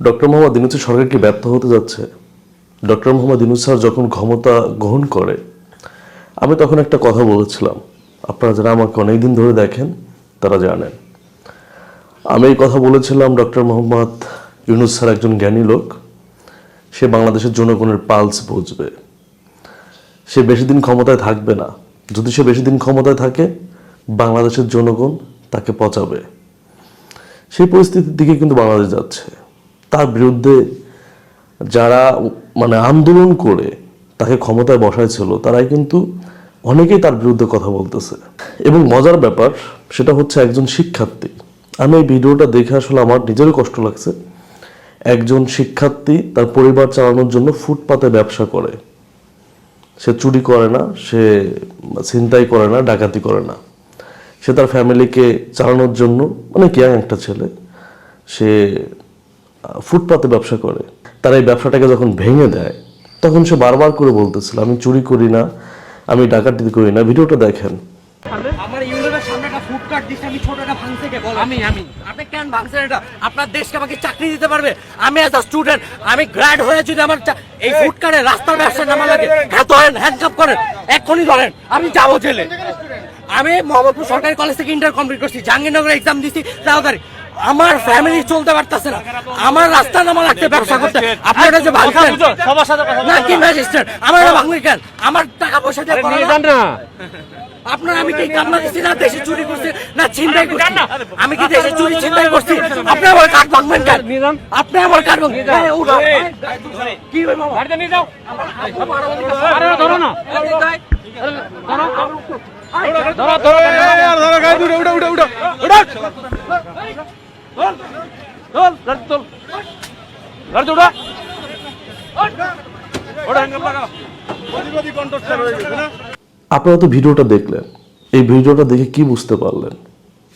Doctor Mohammad ইনুসের সরকার কি ব্যর্থ হতে যাচ্ছে? ডক্টর মোহাম্মদ ইনুস স্যার যখন ক্ষমতা গ্রহণ করে, আমি তখন একটা কথা বলেছিলাম। আপনারা যারা আমাকে অনেকদিন ধরে দেখেন, তারা জানেন। আমি এই কথা বলেছিলাম ডক্টর মোহাম্মদ ইউনুস স্যার একজন জ্ঞানী লোক। সে বাংলাদেশের জনগণের পালস বুঝবে। সে বেশি দিন ক্ষমতায় থাকবে না। যদি সে বেশি দিন ক্ষমতায় থাকে, বাংলাদেশের জনগণ তাকে পচাবে। সেই পরিস্থিতির দিকে কিন্তু বাংলাদেশ যাচ্ছে। তার বিরুদ্ধে যারা মানে আন্দোলন করে, তাকে ক্ষমতায় বসাইছিল তারাই কিন্তু অনেকেই তার বিরুদ্ধে কথা বলতেছে। এবং মজার ব্যাপার, সেটা হচ্ছে একজন শিক্ষার্থী। আমি এই ভিডিওটা দেখে আসলে আমার নিজেরও কষ্ট লাগছে। একজন শিক্ষার্থী তার পরিবার চালানোর জন্য ফুটপাতে ব্যবসা করে। সে চুরি করে না, সে ছিনতাই করে না, ডাকাতি করে না। সে তার ফ্যামিলিকে চালানোর জন্য অনেক ইয়াং একটা ছেলে, সে ফুটপাতে ব্যবসা করে তার এই ব্যবসাটাকে যখন ভেঙে দেয় তখন সে বারবার করে বলতেছিল আমি চুরি করি না আমি ডাকাতি করি না। ভিডিওটা দেখেন। আমার ইউনিয়নের সামনে একটা ফুড কার্ট দিচ্ছে আমি ছোট একটা ভাঙছে কে? বল আমি আমি। আপনি কেন ভাঙছেন এটা? আপনার দেশকে আমাকে চাকরি দিতে পারবে? আমি আ স্টুডেন্ট আমি গ্র্যাড হয়ে যদি আমার এই ফুড কার্টে রাস্তার ব্যবসা নামা লাগে হ্যাঁ ধরেন হ্যান্ডকাপ করেন এক্ষুনি ধরেন আমি যাব জেলে। আমি মোহাম্মদপুর সরকারি কলেজ থেকে ইন্টার কমপ্লিট করছি জাহাঙ্গীরনগর এক্সাম দিছি তাড়াতাড়ি। আমার ফ্যামিলি চলতে পারতেছে না। আমার রাস্তা নামা লাগছে ব্যবসা করতে। আপনারা যে ভাঙছেন না কি ম্যাজিস্ট্রেট আমার ভাঙলি কেন? আমার টাকা পয়সা দিয়ে না? আপনার আমি কি কান্না দিচ্ছি না? দেশে চুরি করছি না ছিনতাই করছি? আমি কি দেশে চুরি ছিনতাই করছি? আপনি আমার কাঠ ভাঙবেন কেন। আপনি আমার কাঠ ভাঙবেন কি হই মামা? গাড়িতে নিয়ে যাও। আরে ধরো না। ধরো। ধরো ধরো। গাড়ি উঠো উঠো উঠো উঠো। চল চল গাড়ি চল গাড়ি উঠো ওটা হ্যাঙ্গার লাগাও। প্রতিবাদী কণ্ঠস্বর হয়ে গেছে আপনারা তো ভিডিওটা দেখলেন। এই ভিডিওটা দেখে কি বুঝতে পারলেন?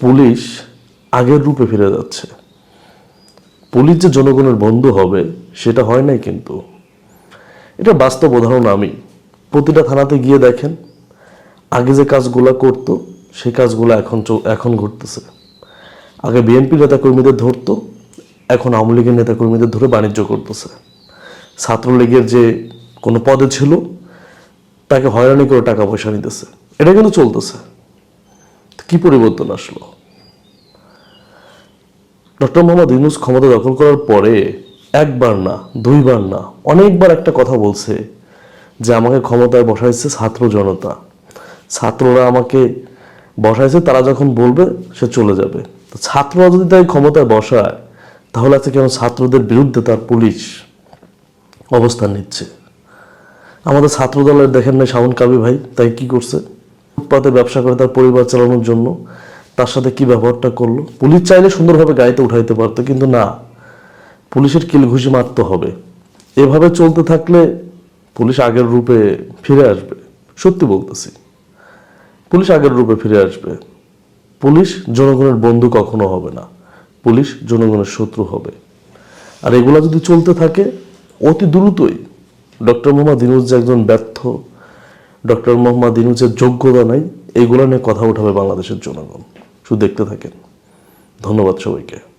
পুলিশ আগের রূপে ফিরে যাচ্ছে। পুলিশ যে জনগণের বন্ধু হবে সেটা হয় নাই কিন্তু। এটা বাস্তব উদাহরণ আমি। প্রতিটা থানাতে গিয়ে দেখেন আগে যে কাজগুলো করতো সেই কাজগুলো এখন চ- এখন ঘটতেছে। আগে বিএনপি নেতাকর্মীদের ধরতো, এখন আওয়ামী লীগের নেতাকর্মীদের ধরে বাণিজ্য করতেছে। ছাত্রলীগের যে কোনো পদে ছিল, তাকে হয়রানি করে টাকা পয়সা নিতেছে। এটা কিন্তু চলতেছে। কি পরিবর্তন আসলো? ডক্টর মোহাম্মদ ইউনুস ক্ষমতা দখল করার পরে একবার না, দুইবার না, অনেকবার একটা কথা বলছে যে আমাকে ক্ষমতায় বসাইছে ছাত্র জনতা। ছাত্ররা আমাকে বসাইছে, তারা যখন বলবে সে চলে যাবে। তো ছাত্ররা যদি তাই ক্ষমতায় বসায়, তাহলে আজকে কেন ছাত্রদের বিরুদ্ধে তার পুলিশ অবস্থান নিচ্ছে? আমাদের ছাত্র দলের দেখেন না শাওন কাবি ভাই, তাই কি করছে? ফুটপাতে ব্যবসা করে তার পরিবার চালানোর জন্য, তার সাথে কি ব্যবহারটা করল? পুলিশ চাইলে সুন্দরভাবে গাড়িতে উঠাইতে পারতো, কিন্তু না। পুলিশের কিল ঘুষি মারতে হবে। এভাবে চলতে থাকলে পুলিশ আগের রূপে ফিরে আসবে। সত্যি বলতেছি। পুলিশ আগের রূপে ফিরে আসবে। পুলিশ জনগণের বন্ধু কখনো হবে না। পুলিশ জনগণের শত্রু হবে। আর এগুলো যদি চলতে থাকে, অতি দ্রুতই ডক্টর মোহাম্মদ দিনুজ যে একজন ব্যর্থ, ডক্টর মোহাম্মদ দিনুজের যোগ্যতা নাই, এগুলো নিয়ে কথা উঠাবে বাংলাদেশের জনগণ। শুধু দেখতে থাকেন। ধন্যবাদ সবাইকে।